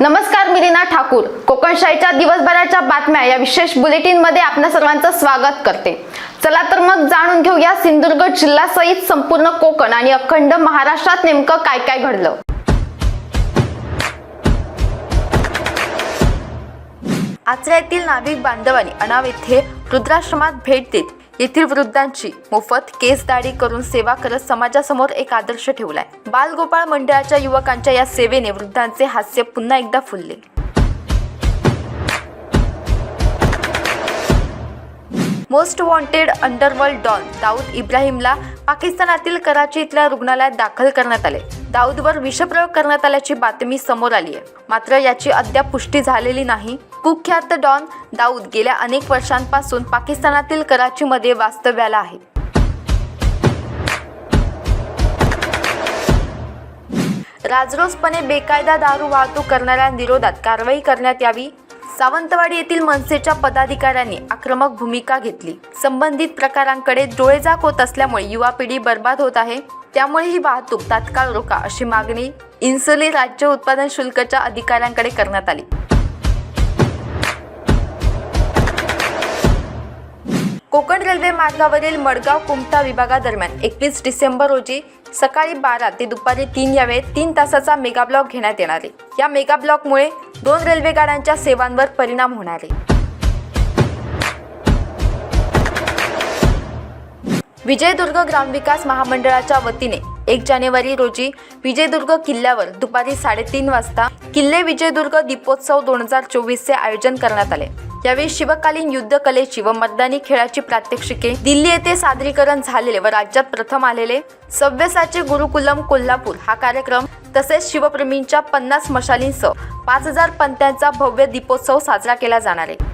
नमस्कार मी रीना ठाकूर. कोकणशाहीच्या दिवसभराच्या बातम्या या विशेष बुलेटिनमध्ये आपल्या सर्वांचं स्वागत करते. चला तर मग जाणून घेऊया सिंधुदुर्ग जिल्ह्यासहित संपूर्ण कोकण आणि अखंड महाराष्ट्रात नेमकं काय काय घडलं. आचऱ्यातील नाभिक बांधवांनी अनाव येथे वृद्धाश्रमात भेट देत येथील वृद्धांची मोफत केस दाढी करून सेवा करत समाजासमोर एक आदर्श ठेवलाय. बालगोपाळ मंडळाच्या युवकांच्या या सेवेने वृद्धांचे हास्य पुन्हा एकदा फुलले. Most wanted underworld don Dawood इब्राहिमला पाकिस्तानातील कराची इथल्या रुग्णालयात दाखल करण्यात आले. दाऊदवर विषप्रयोग करण्यात आल्याची बातमी समोर आली आहे मात्र याची अद्याप पुष्टी झालेली नाही. कुख्यात डॉन दाऊद गेल्या अनेक वर्षांपासून पाकिस्तानातील कराचीमध्ये वास्तव्याला आहे. राजरोसपणे बेकायदा दारू वाहतूक करणाऱ्यांविरोधात कारवाई करण्यात यावी. सावंतवाडी येथील मनसेच्या पदाधिकाऱ्यांनी आक्रमक भूमिका घेतली. संबंधित प्रकारांकडे डोळेजाक होत असल्यामुळे युवा पिढी बर्बाद होत आहे. त्यामुळे ही वाहतूक तात्काळ रोका अशी मागणी इन्सुली राज्य उत्पादन शुल्कच्या अधिकाऱ्यांकडे करण्यात आली. कोकण रेल्वे मार्गावरील मडगाव कुमठा विभागादरम्यान एकवीस डिसेंबर रोजी सकाळी बारा ते दुपारी तीन या वेळेत तीन तासाचा मेगा ब्लॉक घेण्यात येणार. आहे या मेगा ब्लॉकमुळे दोन रेल्वे गाड्यांच्या सेवांवर परिणाम होणार आहे. विजयदुर्ग ग्रामविकास महामंडळाच्या वतीने एक जानेवारी रोजी विजयदुर्ग किल्ल्यावर दुपारी साडेतीन वाजता किल्ले विजयदुर्ग दीपोत्सव दोन हजार चोवीसचे आयोजन करण्यात आले. यावेळी शिवकालीन युद्ध कलेची व मर्दानी खेळाची प्रात्यक्षिके दिल्ली येथे सादरीकरण झालेले व राज्यात प्रथम आलेले सव्यसाचे गुरुकुलम कोल्हापूर हा कार्यक्रम तसेच शिवप्रेमींच्या पन्नास मशालींसह पाच हजार पंत्यांचा भव्य दीपोत्सव साजरा केला जाणार आहे.